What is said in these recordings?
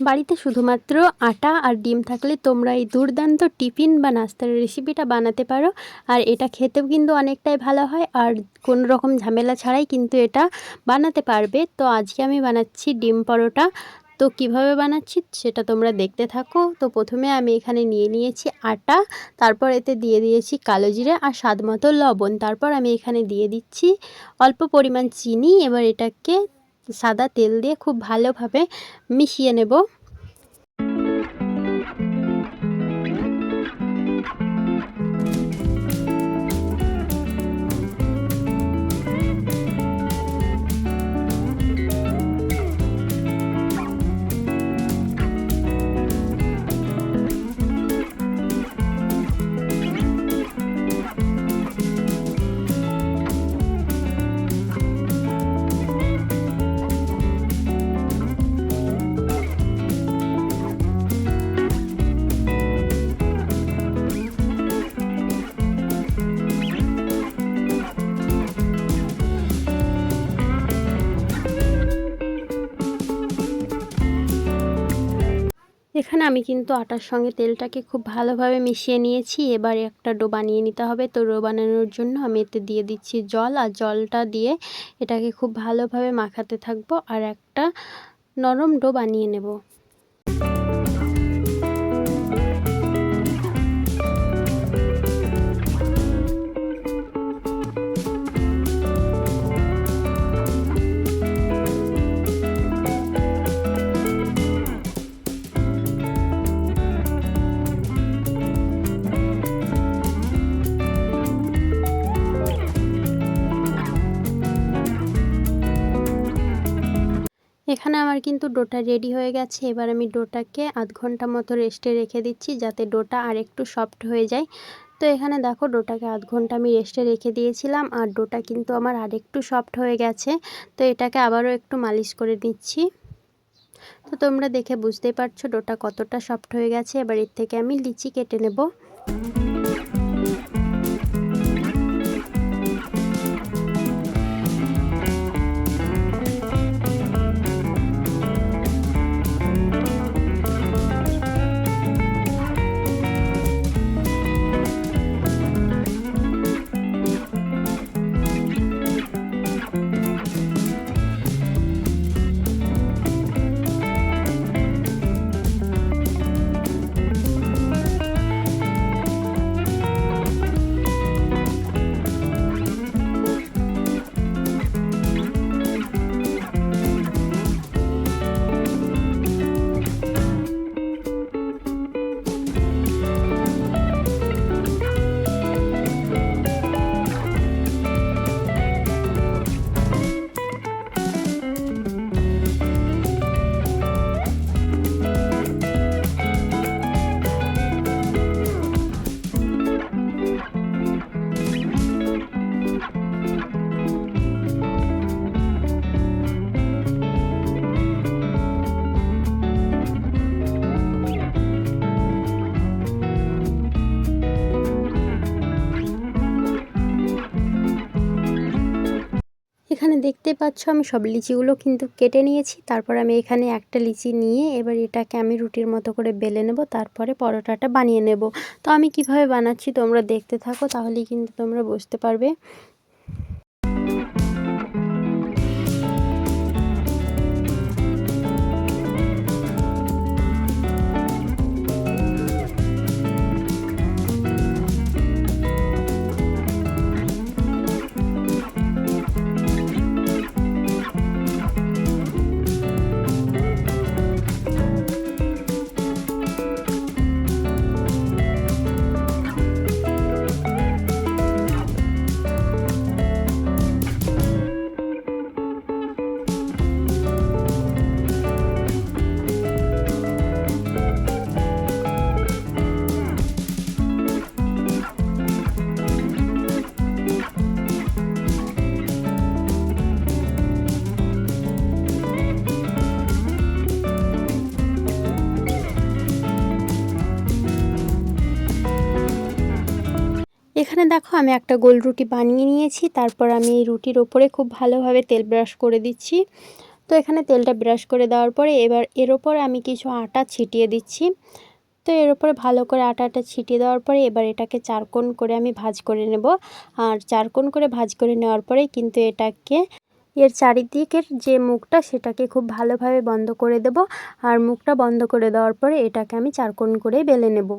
বাড়িতে শুধুমাত্র আটা আর ডিম থাকলে তোমরা এই দুর্দান্ত টিফিন বা নাস্তার রেসিপিটা বানাতে পারো। আর এটা খেতেও কিন্তু অনেকটাই ভালো হয় আর কোনো রকম ঝামেলা ছাড়াই কিন্তু এটা বানাতে পারবে। তো আজকে আমি বানাচ্ছি ডিম পরোটা। তো কীভাবে বানাচ্ছি সেটা তোমরা দেখতে থাকো। তো প্রথমে আমি এখানে নিয়ে নিয়েছি আটা, তারপর এতে দিয়ে দিয়েছি কালো জিরে আর স্বাদ মতো লবণ। তারপর আমি এখানে দিয়ে দিচ্ছি অল্প পরিমাণ চিনি। এবার এটাকে সাদা তেল দিয়ে খুব ভালোভাবে মিশিয়ে নেব। এখানে আমি কিন্তু আটার সঙ্গে তেলটাকে খুব ভালোভাবে মিশিয়ে নিয়েছি। এবার একটা ডো বানিয়ে নিতে হবে। তো ডো বানানোর জন্য আমি এতে দিয়ে দিচ্ছি জল। আর জলটা দিয়ে এটাকে খুব ভালোভাবে মাখাতে থাকব। আর একটা নরম ডো বানিয়ে নেব। আমার কিন্তু ডোটা রেডি হয়ে গেছে। এবার আমি ডোটাকে আধ ঘণ্টা মতো রেস্টে রেখে দিচ্ছি যাতে ডোটা আর একটু সফট হয়ে যায়। তো এখানে দেখো ডোটাকে আধ ঘণ্টা আমি রেস্টে রেখে দিয়েছিলাম আর ডোটা কিন্তু আমার আর একটু সফট হয়ে গেছে। তো এটাকে আবারও একটু মালিশ করে নিচ্ছি। তো তোমরা দেখে বুঝতেই পারছ ডোটা কতটা সফট হয়ে গেছে। এবার এর থেকে আমি লিচি কেটে নেব। এখানে দেখতে পাচ্ছ আমি সব লিচিগুলো কিন্তু কেটে নিয়েছি। তারপর আমি এখানে একটা লিচি নিয়ে এবার এটাকে আমি রুটির মতো করে বেলে নেব, তারপরে পরোটাটা বানিয়ে নেব। তো আমি কীভাবে বানাচ্ছি তোমরা দেখতে থাকো, তাহলেই কিন্তু তোমরা বুঝতে পারবে। এখানে দেখো আমি একটা গোল রুটি বানিয়ে নিয়েছি, তারপর আমি এই রুটির ওপরে খুব ভালোভাবে তেল ব্রাশ করে দিচ্ছি। তো এখানে তেলটা ব্রাশ করে দেওয়ার পরে এবার এর ওপর আমি কিছু আটা ছিটিয়ে দিচ্ছি। তো এর উপরে ভালো করে আটাটা ছিটিয়ে দেওয়ার পরে এবার এটাকে চারকোণ করে আমি ভাজ করে নেব। আর চারকোণ করে ভাজ করে নেওয়ার পরে কিন্তু এটাকে এর চারিদিকের যে মুখটা সেটাকে খুব ভালোভাবে বন্ধ করে দেব। আর মুখটা বন্ধ করে দেওয়ার পরে এটাকে আমি চারকোণ করে বেলে নেব।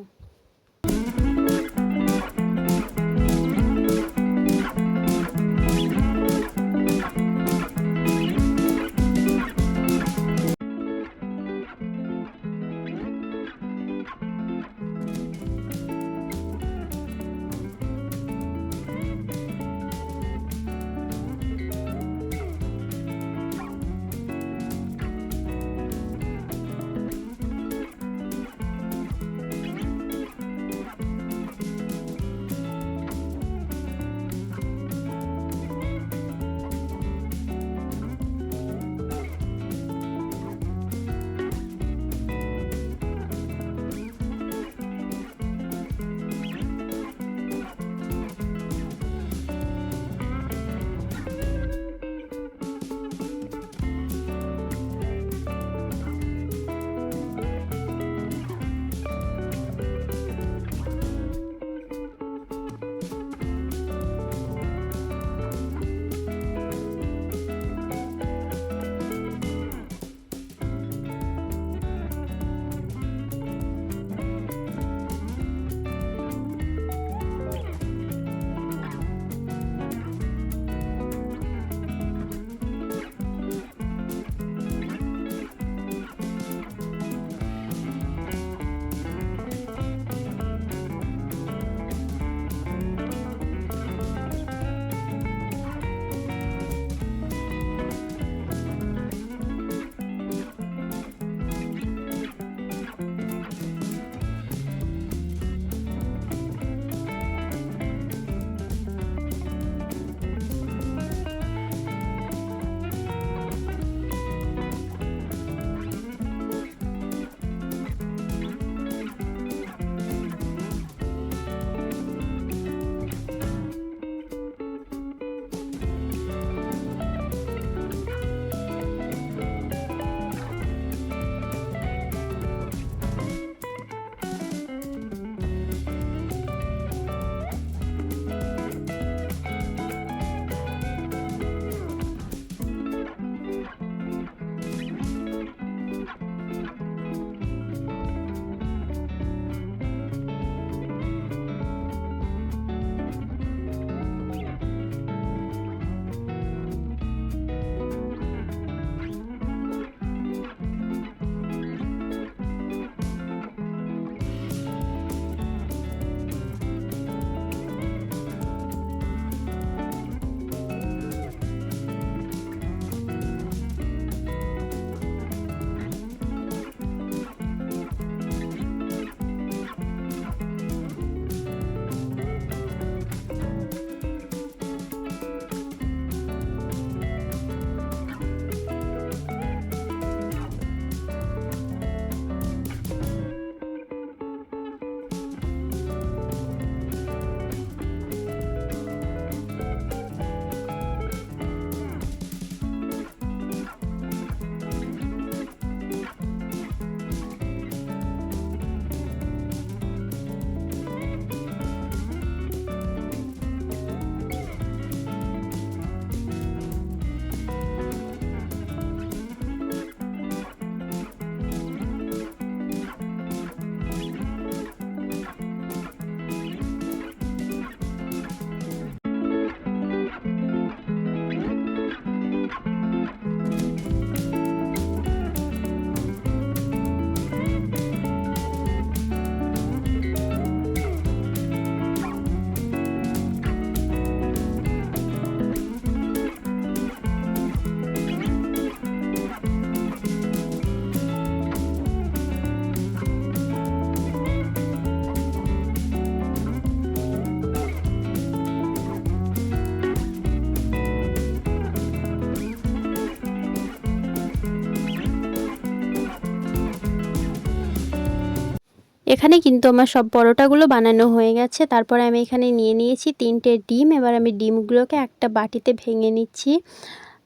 এখানে কিন্তু আমার সব পরোটাগুলো বানানো হয়ে গেছে। তারপরে আমি এখানে নিয়ে নিয়েছি তিনটে ডিম। এবার আমি ডিমগুলোকে একটা বাটিতে ভেঙে নিচ্ছি।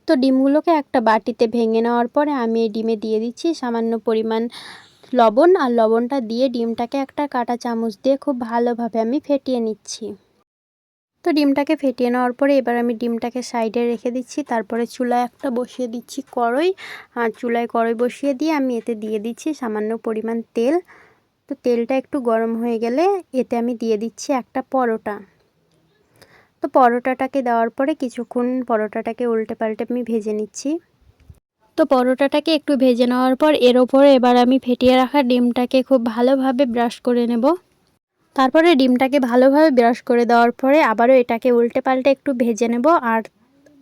তো ডিমগুলোকে একটা বাটিতে ভেঙে নেওয়ার পরে আমি এই ডিমে দিয়ে দিচ্ছি সামান্য পরিমাণ লবণ। আর লবণটা দিয়ে ডিমটাকে একটা কাঁটা চামচ দিয়ে খুব ভালোভাবে আমি ফেটিয়ে নিচ্ছি। তো ডিমটাকে ফেটিয়ে নেওয়ার পরে এবার আমি ডিমটাকে সাইডে রেখে দিচ্ছি। তারপরে চুলায় একটা বসিয়ে দিচ্ছি কড়ই। আর চুলায় কড়ই বসিয়ে দিয়ে আমি এতে দিয়ে দিচ্ছি সামান্য পরিমাণ তেল। তো তেলটা একটু গরম হয়ে গেলে এতে আমি দিয়ে দিচ্ছি একটা পরোটা। তো পরোটাটাকে দেওয়ার পরে কিছুক্ষণ পরোটাটাকে উল্টে পাল্টে আমি ভেজে নিচ্ছি। তো পরোটাটাকে একটু ভেজে নেওয়ার পর এর ওপরে এবার আমি ফেটিয়ে রাখা ডিমটাকে খুব ভালোভাবে ব্রাশ করে নেব। তারপরে ডিমটাকে ভালোভাবে ব্রাশ করে দেওয়ার পরে আবারও এটাকে উল্টে পাল্টে একটু ভেজে নেব আর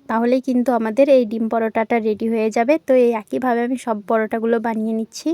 তাহলেই কিন্তু আমাদের এই ডিম পরোটাটা রেডি হয়ে যাবে। তো এই একইভাবে আমি সব পরোটাগুলো বানিয়ে নিচ্ছি।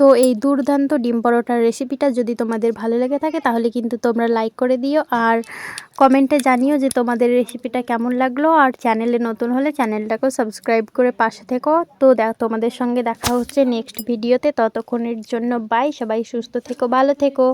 তো এই দুর্দান্ত ডিম পরোটার রেসিপিটা যদি তোমাদের ভালো লেগে থাকে, তাহলে কিন্তু তোমরা লাইক করে দিও। আর কমেন্টে জানিও যে তোমাদের রেসিপিটা কেমন লাগল। আর চ্যানেলে নতুন হলে চ্যানেলটাকেও সাবস্ক্রাইব করে পাশে থেকো। তো তোমাদের সঙ্গে দেখা হচ্ছে নেক্সট ভিডিওতে ততক্ষণের জন্য বাই সবাই সুস্থ থেকো, ভালো থেকো।